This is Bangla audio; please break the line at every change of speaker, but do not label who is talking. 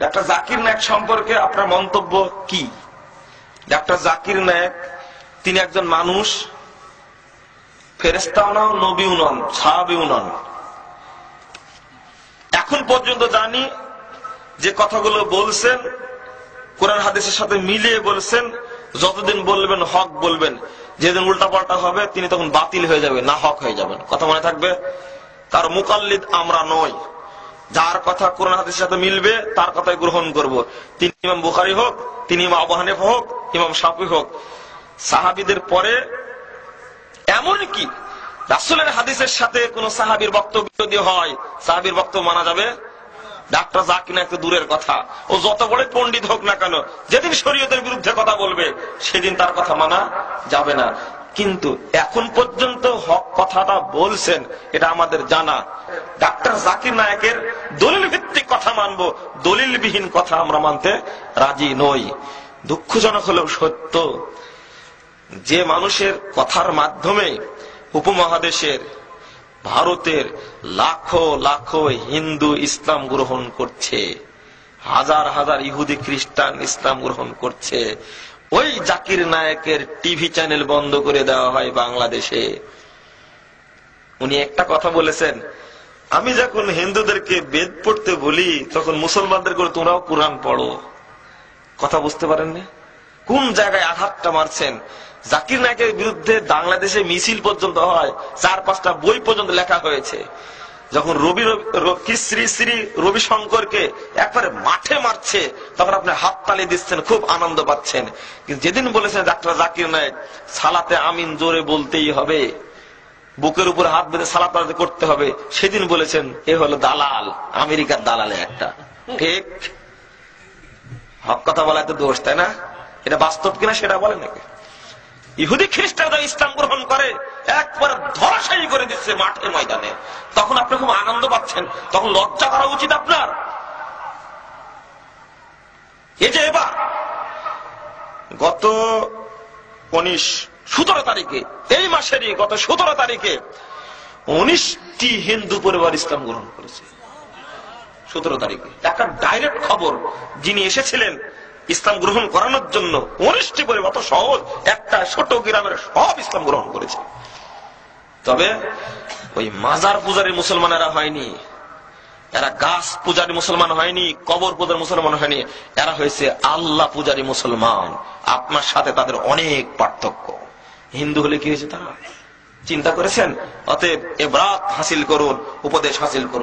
ডাক্তার জাকির নায়ক সম্পর্কে আপনার মন্তব্য কি? ডাক্তার জাকির নায়ক তিনি একজন মানুষ ফেরেস্তাও নন নবীও নন, সাহাবিও নন। এখন পর্যন্ত জানি যে কথাগুলো বলছেন, কোরআন হাদিসের সাথে মিলিয়ে বলছেন, যতদিন বলবেন, হক বলবেন, যেদিন উল্টাপাল্টা হবে, তিনি তখন বাতিল হয়ে যাবে, না হক হয়ে যাবেন। কথা মনে থাকবে? তার মুকাল্লিদ আমরা নই। যার কথা কোরআন হাদিসের সাথে মিলবে, তার কথাই গ্রহণ করব। তিনি ইমাম বুখারি হোক, তিনি ইমাম আবু হানিফ হোক, ইমাম সাফি হোক। সাহাবিদের পরে এমন কি রাসুলের হাদিসের সাথে কোন সাহাবির বক্তব্য যদি হয়, সাহাবির বক্তব্য মানা যাবে? ডাক্তার জাকিনা একটু দূরের কথা। ও যত বড় পণ্ডিত হোক না কেন, যেদিন শরীয়তের বিরুদ্ধে কথা বলবে, সেদিন তার কথা মানা যাবে না। কিন্তু এখন পর্যন্ত হক কথাটা বলছেন, এটা আমাদের জানা। ডাক্তার জাকির নায়কের দলিল ভিত্তিক কথা মানব। দলিলবিহীন কথা আমরা মানতে রাজি নই। দুঃখজনক হলেও সত্য, যে মানুষের কথার মাধ্যমে উপমহাদেশের, ভারতের লাখো লাখো হিন্দু ইসলাম গ্রহণ করছে, হাজার হাজার ইহুদি খ্রিস্টান ইসলাম গ্রহণ করছে, ওই জাকির নায়কের টিভি চ্যানেল বন্ধ করে দেওয়া হয় বাংলাদেশে। উনি একটা কথা বলেছেন আমি যখন হিন্দুদেরকে বেদ পড়তে বলি, তখন মুসলমানদের করে তোমরাও কোরআন পড়ো। কথা বুঝতে পারেননি? কোন জায়গায় আঘাতটা মারছেন? জাকির নায়কের বিরুদ্ধে বাংলাদেশে মিছিল পর্যন্ত হয়, চার পাঁচটা বই পর্যন্ত লেখা হয়েছে। যখন রবি কি শ্রী শ্রী রবি শঙ্করকে একবারে মাঠে মারছে, তখন আপনি হাত তালি দিচ্ছেন, খুব আনন্দ পাচ্ছেন। কিন্তু যেদিন বলেছেন, ডাক্তার জাকির নায়ক, সালাতে আমিন জোরে বলতেই হবে। বুকের উপর হাত বেঁধে সালাত করতে হবে। সেদিন বলেছেন, এ হলো দালাল, আমেরিকার দালালে একটা। ঠিক? হক কথা বলা এত দোষ, তাই না? এটা বাস্তব কিনা সেটা বলে নাকি? ইহুদি খ্রিস্টানরা ইসলাম গ্রহণ করে, একবার ধরাশায়ী করে দিচ্ছে মাঠের ময়দানে। তখন আপনি খুব আনন্দ পাচ্ছেন, তখন লজ্জা করা উচিত আপনার। এই যে এবার, গত উনিশ সতেরো তারিখে, এই মাসেরই গত সতেরো তারিখে উনিশটি হিন্দু পরিবার ইসলাম গ্রহণ করেছে। সতেরো তারিখে। একটা ডাইরেক্ট খবর যিনি এসেছিলেন ইসলাম গ্রহণ করানোর জন্য, উনিশটি পরিবার অত সহজ, একটা ছোট গ্রামের সব ইসলাম গ্রহণ করেছে। তবে ওই মাজার পূজারী মুসলমানেরা হয়নি, এরা গাছ পূজারী মুসলমান হয়নি, কবর পূজার মুসলমান হয়নি, এরা হয়েছে আল্লাহ পূজারী মুসলমান। আপনার সাথে তাদের অনেক পার্থক্য। হিন্দু হলে কি হয়েছে তারা? চিন্তা করেছেন? অতএব এব্রাত হাসিল করুন উপদেশ হাসিল করুন।